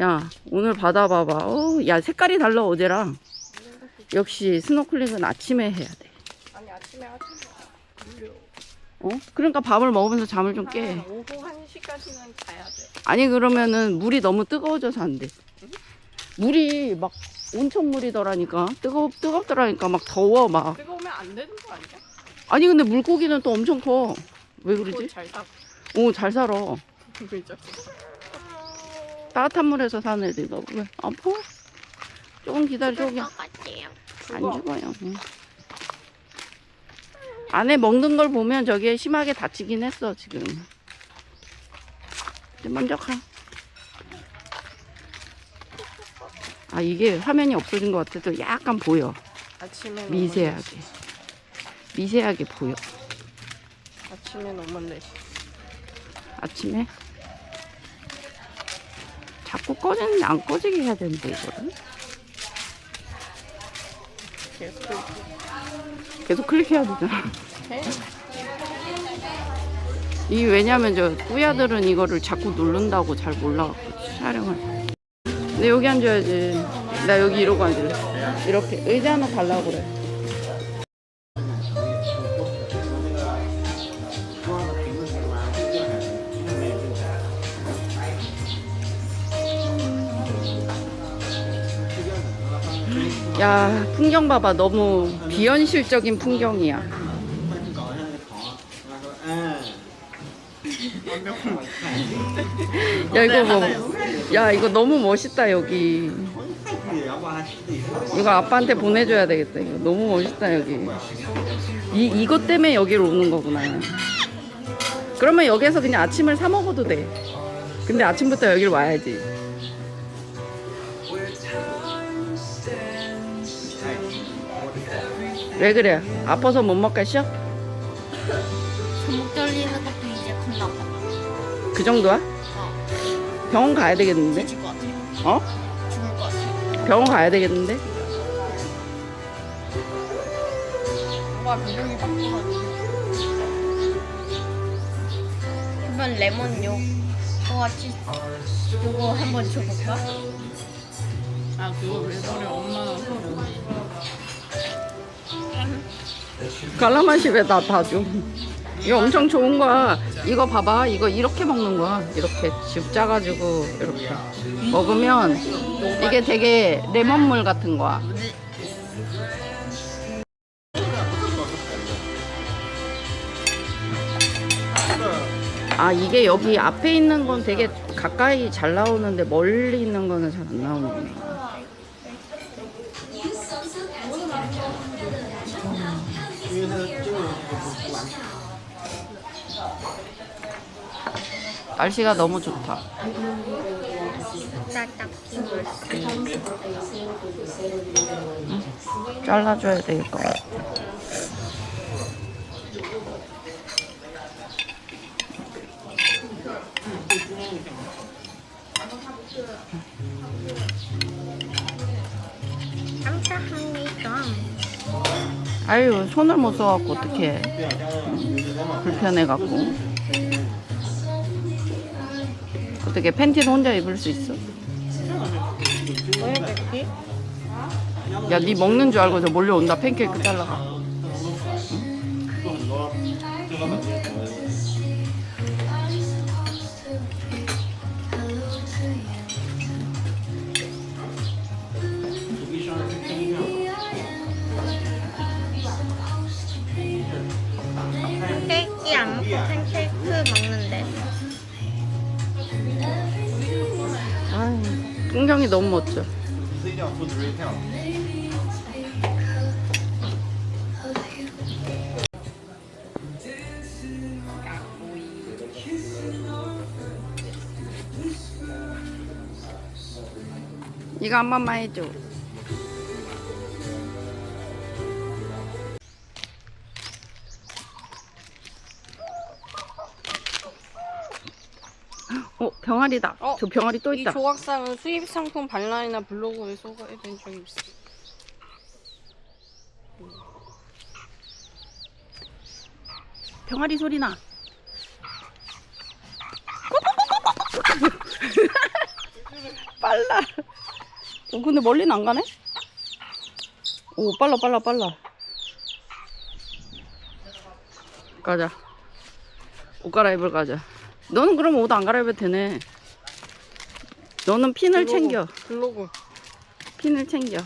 야, 오늘 바다 봐봐. 어, 야, 색깔이 달라, 어제랑. 역시 스노클링은 아침에 해야 돼. 아니 아침에 하지 마. 물려. 어? 그러니까 밥을 먹으면서 잠을 좀 깨. 한 오후 1시까지는 자야 돼. 아니, 그러면은 물이 너무 뜨거워져서 안 돼. 물이 막 온천물이더라니까. 뜨거, 뜨겁더라니까. 막 더워, 막. 뜨거우면 안 되는 거 아니야? 아니, 근데 물고기는 또 엄청 커. 왜 그러지? 잘 사. 오, 잘 살아. 그죠? 따뜻한 물에서 사는 애들 너 왜? 아파? 조금 기다려, 조금. 안안 죽어요. 응. 안에 먹는 걸 보면 저게 심하게 다치긴 했어, 지금. 이제 먼저 가. 아, 이게 화면이 없어진 것 같아도 약간 보여. 아침에 미세하게. 미세하게 보여. 아침에 너무 내. 아침에. 자꾸 꺼지는데 안 꺼지게 해야 되는데, 이거를. 계속 계속 클릭해야 되잖아. 해. 이 왜냐면 저 꾸야들은 이거를 자꾸 누른다고 잘 몰라갖고 촬영을. 근데 여기 앉아야지. 나 여기 이러고 앉을래. 이렇게 의자 하나 달라고 그래. 야 풍경 봐봐 너무 비현실적인 풍경이야. 야 이거 뭐, 야 이거 너무 멋있다 여기. 이거 아빠한테 보내줘야 되겠다. 이거 너무 멋있다 여기. 이 이것 때문에 여기로 오는 거구나. 그러면 여기서 그냥 아침을 사 먹어도 돼. 근데 아침부터 여기를 와야지. 왜 그래? 아파서 못 먹겠어? 손목 떨리는 것도 이제 끝나고 그 정도야? 어 병원 가야 되겠는데? 뒤질 것 같아요 어? 죽을 것 같아요 병원 가야 되겠는데? 오빠 비중이 바꿔가지고. 한번 레몬요 거 같이 요거 한번 줘볼까? 아 그거 왜 저래 엄마가 갈라맛이 왜 나 다 줘? 이거 엄청 좋은 거야. 이거 봐봐. 이거 이렇게 먹는 거야. 이렇게 집 짜가지고 이렇게 먹으면 이게 되게 레몬물 같은 거야. 아 이게 여기 앞에 있는 건 되게 가까이 잘 나오는데 멀리 있는 거는 잘 안 나오는구나. 날씨가 너무 좋다. 빙글 잘라줘야 될 것 같아. 감사합니다 아유 손을 못 써갖고 어떡해 불편해갖고 어떻게 팬티는 혼자 입을 수 있어? 왜 그랬지? 야니 먹는 줄 알고 저 몰려온다 팬케이크 잘라가 팬 풍경이 너무 멋져. 이거 한 번만 해줘 어 병아리다 어, 저 병아리 또 이 있다 조각상은 수입 상품 발라이나 블로그에 소개된 적이 있어. 병아리 소리 나. 빨라. 어, 근데 멀리는 안 가네? 오, 빨라, 빨라, 빨라. 가자. 옷 갈아입을 가자. 너는 그럼 옷 안 갈아입어도 되네. 너는 핀을 챙겨. 블로그. 핀을 챙겨.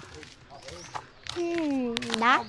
음, 나?